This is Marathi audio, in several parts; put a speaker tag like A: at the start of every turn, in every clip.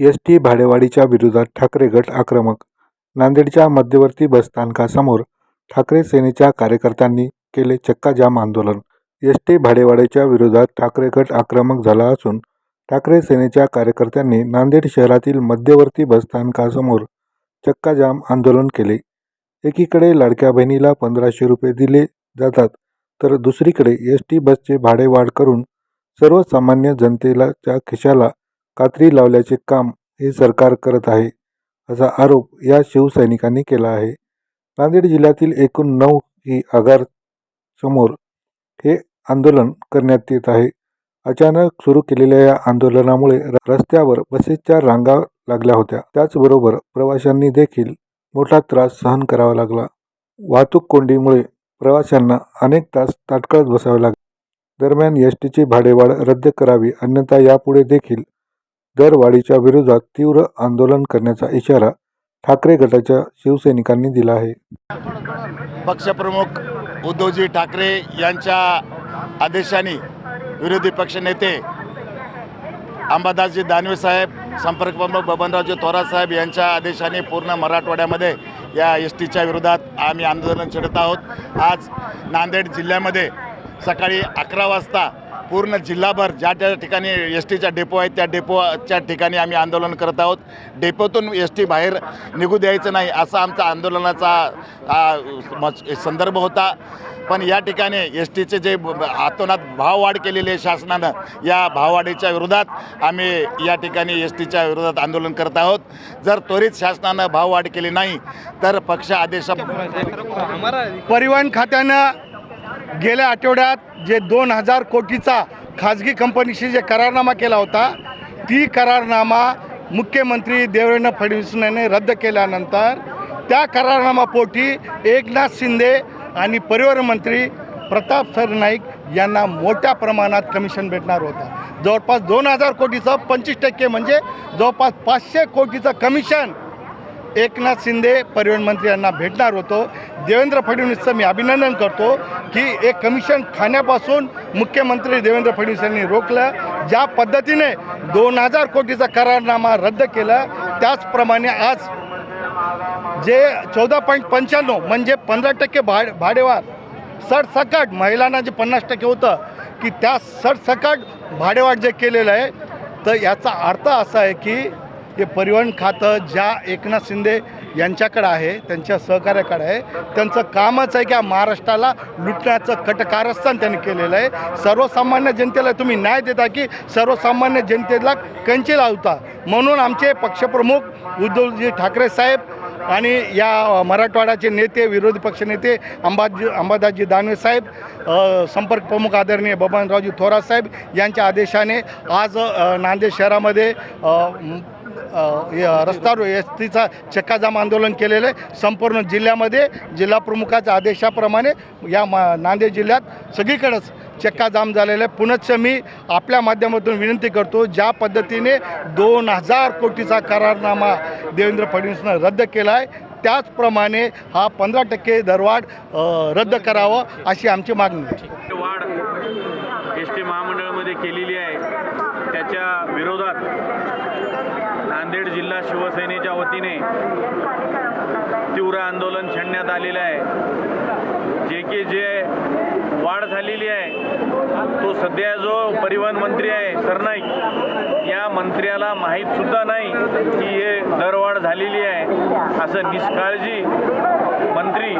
A: एस टी भाडेवाढीच्या विरोधात ठाकरे गट आक्रमक. नांदेडच्या मध्यवर्ती बसस्थानकासमोर ठाकरे सेनेच्या कार्यकर्त्यांनी केले चक्काजाम आंदोलन. एस टी भाडेवाढीच्या विरोधात ठाकरे गट आक्रमक झाला असून ठाकरे सेनेच्या कार्यकर्त्यांनी नांदेड शहरातील मध्यवर्ती बसस्थानकासमोर चक्काजाम आंदोलन केले. एकीकडे लाडक्या बहिणीला पंधराशे रुपये दिले जातात तर दुसरीकडे एस टी बसचे भाडे वाढ करून सर्वसामान्य जनतेला च्या खिशाला कात्री लावल्याचे काम हे सरकार करत आहे असा आरोप या शिवसैनिकांनी केला आहे. नांदेड जिल्ह्यातील एकूण नऊ ही आगार समोर हे आंदोलन करण्यात येत आहे. अचानक सुरू केलेल्या या आंदोलनामुळे रस्त्यावर बसेसच्या रांगा लागल्या होत्या. त्याचबरोबर प्रवाशांनी देखील मोठा त्रास सहन करावा लागला. वाहतूक कोंडीमुळे प्रवाशांना अनेक तास ताटकळत बसावे लागले दरम्यान एस टीची भाडेवाढ रद्द करावी अन्यथा यापुढे देखील दरवाढीच्या विरोधात तीव्र आंदोलन करण्याचा इशारा ठाकरे गटाच्या शिवसैनिकांनी दिला आहे.
B: पक्षप्रमुख उद्धवजी ठाकरे यांच्या आदेशाने विरोधी पक्षनेते अंबादासजी दानवे साहेब संपर्क प्रमुख बबनरावजी थोरात साहेब यांच्या आदेशाने पूर्ण मराठवाड्यामध्ये या एस टीच्या विरोधात आम्ही आंदोलन छेडत आहोत. आज नांदेड जिल्ह्यामध्ये सकाळी अकरा वाजता पूर्ण जिल्हाभर ज्या त्या ठिकाणी एस टीच्या डेपो आहेत त्या डेपोच्या ठिकाणी आम्ही आंदोलन करत आहोत. डेपोतून एस टी बाहेर निघू द्यायचं नाही असा आमचा आंदोलनाचा म- संदर्भ होता. पण या ठिकाणी एस टीचे जे हातोनात भाववाढ केलेली आहे शासनानं या भाववाढीच्या विरोधात आम्ही या ठिकाणी एस टीच्या विरोधात आंदोलन करत आहोत. जर त्वरित शासनानं भाववाढ केली नाही तर पक्ष आदेश
C: परिवहन खात्यानं गेल्या आठवड्यात जे दोन हजार कोटीचा खाजगी कंपनीशी जे करारनामा केला होता ती करारनामा मुख्यमंत्री देवेंद्र फडणवीस यांनी रद्द केल्यानंतर त्या करारनामापोटी एकनाथ शिंदे आणि परिवहन मंत्री प्रताप सरनाईक यांना मोठ्या प्रमाणात कमिशन भेटणार होता. जवळपास दोन हजार कोटीचं पंचवीस टक्के म्हणजे जवळपास पाचशे कोटीचं कमिशन एकनाथ शिंदे परिवहन मंत्री यांना भेटणार होतो. देवेंद्र फडणवीसचं मी अभिनंदन करतो की एक कमिशन खाण्यापासून मुख्यमंत्री देवेंद्र फडणवीस यांनी रोखलं. ज्या पद्धतीने दोन हजार कोटीचा करारनामा रद्द केला त्याचप्रमाणे आज जे चौदा पॉईंट पंच्याण्णव म्हणजे पंधरा टक्के भाड भाडेवाढ सरसकट महिलांना जे पन्नास टक्के होतं की त्या सरसकट भाडेवाढ जे केलेलं आहे तर याचा अर्थ असा आहे की हे परिवहन खातं ज्या एकनाथ शिंदे यांच्याकडं आहे त्यांच्या सहकार्याकडे आहे त्यांचं कामच आहे की महाराष्ट्राला लुटण्याचं कटकारस्थान त्यांनी केलेलं आहे. सर्वसामान्य जनतेला तुम्ही न्याय देता की सर्वसामान्य जनतेला कंची लावता? म्हणून आमचे पक्षप्रमुख उद्धवजी ठाकरे साहेब आणि या मराठवाड्याचे नेते विरोधी पक्षनेते अंबाजी अंबादासजी दानवे साहेब संपर्क प्रमुख आदरणीय बबनरावजी थोरात साहेब यांच्या आदेशाने आज नांदेड शहरामध्ये रस्ता एस टीचा चक्काजाम आंदोलन केलेलं आहे. संपूर्ण जिल्ह्यामध्ये जिल्हा प्रमुखाच्या आदेशाप्रमाणे या मा नांदेड जिल्ह्यात सगळीकडंच चक्काजाम झालेलं आहे. पुनश्च मी आपल्या माध्यमातून विनंती करतो ज्या पद्धतीने दोन हजार कोटीचा करारनामा देवेंद्र फडणवीसनं रद्द केला आहे त्याचप्रमाणे हा पंधरा टक्के दरवाढ रद्द करावं अशी आमची मागणी आहे
D: वाढ एस टी महामंडळामध्ये केलेली आहे त्याच्या विरोधात नांदेड जिल्हा शिवसेनेच्या वतीने तीव्र आंदोलन छेडण्यात आलेलं आहे. जे की जे वाढ झालेली आहे तो सध्या जो परिवहन मंत्री आहे सरनाईक या मंत्र्याला माहीतसुद्धा नाही की हे दरवाढ झालेली आहे. असं निष्काळजी मंत्री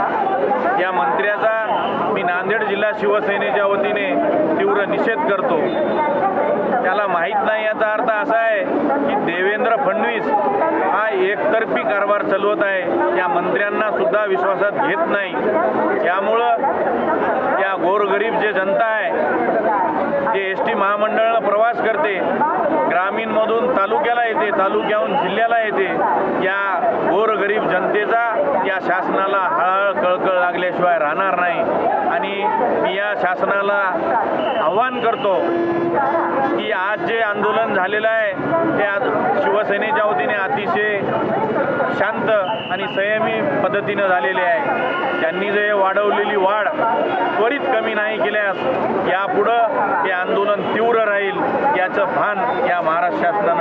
D: या मंत्र्याचा मी नांदेड जिल्हा शिवसेनेच्या वतीने तीव्र निषेध करतो. त्याला माहीत नाही याचा अर्थ असा फडणवीस हा एकतर्फी कारभार चालवत आहे. या मंत्र्यांना सुद्धा विश्वासात घेत नाही. त्यामुळं या गोरगरीब जे जनता आहे जे एस टी महामंडळानं प्रवास करते ग्रामीणमधून तालुक्याला येते तालुक्याहून जिल्ह्याला येते या गोरगरीब जनतेचा या शासनाला हळहळ कळकळ लागल्याशिवाय राहणार नाही. आणि मी या शासनाला आव्हान करतो की आज जे आंदोलन झालेलं आहे ते आज शिवसेनेच्या वतीने अतिशय शांत आणि संयमी पद्धतीनं झालेले आहे. त्यांनी जे वाढवलेली वाढ त्वरित कमी नाही केल्यास यापुढं हे आंदोलन तीव्र राहील याचं भान या महाराष्ट्र शासनानं